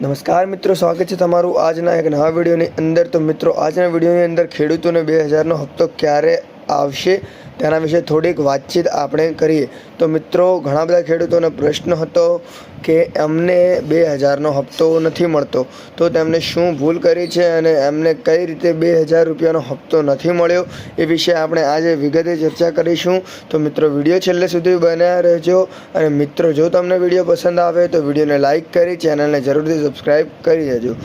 નમસ્કાર મિત્રો, સ્વાગત છે તમારું આજના એક નવા વિડીયોની અંદર. તો મિત્રો, આજના વિડીયોની અંદર ખેડૂતોને બે હજારનો હપ્તો ક્યારે આવશે. તેના વિશે થોડીક વાતચીત આપણે કરીએ. તો મિત્રો, ઘણા બધા ખેડૂતોને પ્રશ્ન હતો કે અમને બે હજારનો હપ્તો નથી મળતો. તો તેમને શું ભૂલ કરી છે અને એમને કઈ રીતે બે હજાર રૂપિયાનો હપ્તો નથી મળ્યો એ વિશે આપણે આજે વિગતે ચર્ચા કરીશું. તો મિત્રો, વીડિયો છેલ્લે સુધી બન્યા રહેજો. અને મિત્રો, જો તમને વીડિયો પસંદ આવે તો વિડીયોને લાઇક કરી, ચેનલને જરૂરથી સબસ્ક્રાઈબ કરી દેજો.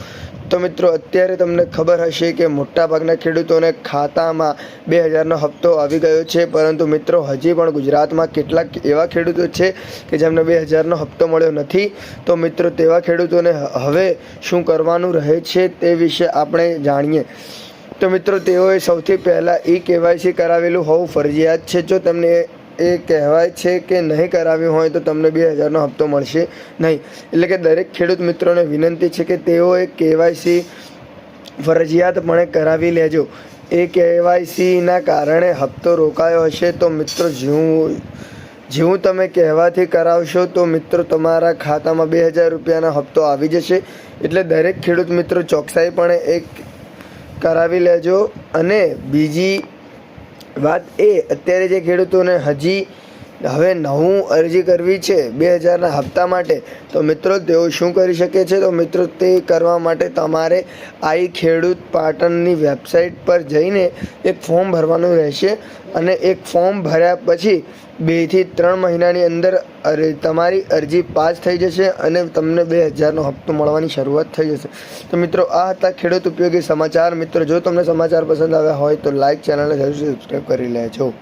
તો મિત્રો, અત્યારે તમને ખબર હશે કે મોટાભાગના ખેડૂતોને ખાતામાં બે હજારનો હપ્તો આવી ગયો છે. પરંતુ મિત્રો, હજી પણ ગુજરાતમાં કેટલાક એવા ખેડૂતો છે કે જેમને બે હજારનો હપ્તો મળ્યો નથી. તો મિત્રો, તેવા ખેડૂતોને હવે શું કરવાનું રહે છે તે વિશે આપણે જાણીએ. તો મિત્રો, તેઓએ સૌથી પહેલાં ઈ કેવાયસી કરાવેલું હોવું ફરજિયાત છે. જો તેમને એ કહેવાય છે કે નહીં કરાવ્યું હોય તો તમને બે હજારનો હપ્તો મળશે નહીં. એટલે કે દરેક ખેડૂત મિત્રોને વિનંતી છે કે તેઓએ કેવાયસી ફરજિયાતપણે કરાવી લેજો. એ કેવાયસીના કારણે હપ્તો રોકાયો હશે તો મિત્રો જેવું જેવું તમે કહેવાથી કરાવશો તો મિત્રો તમારા ખાતામાં બે હજાર રૂપિયાનો હપ્તો આવી જશે. એટલે દરેક ખેડૂત મિત્રો ચોકસાઈપણે એક કરાવી લેજો અને બીજી વાત એ અત્યારે જે ખેડૂતોને હજી હવે નવું અરજી કરવી છે બે હજારના હપ્તા માટે, તો મિત્રો તેઓ શું કરી શકે છે? તો મિત્રો તે કરવા માટે તમારે આઈ ખેડૂત પાટણની વેબસાઇટ પર જઈને એક ફોર્મ ભરવાનું રહેશે અને એક ફોર્મ ભર્યા પછી બેથી ત્રણ મહિનાની અંદર તમારી અરજી પાસ થઈ જશે અને તમને બે હજારનો હપ્તો મળવાની શરૂઆત થઈ જશે. તો મિત્રો આ હતા ખેડૂત ઉપયોગી સમાચાર. મિત્રો જો તમને સમાચાર પસંદ આવ્યા હોય તો લાઇક ચેનલને જરૂર સબસ્ક્રાઈબ કરી લેજો.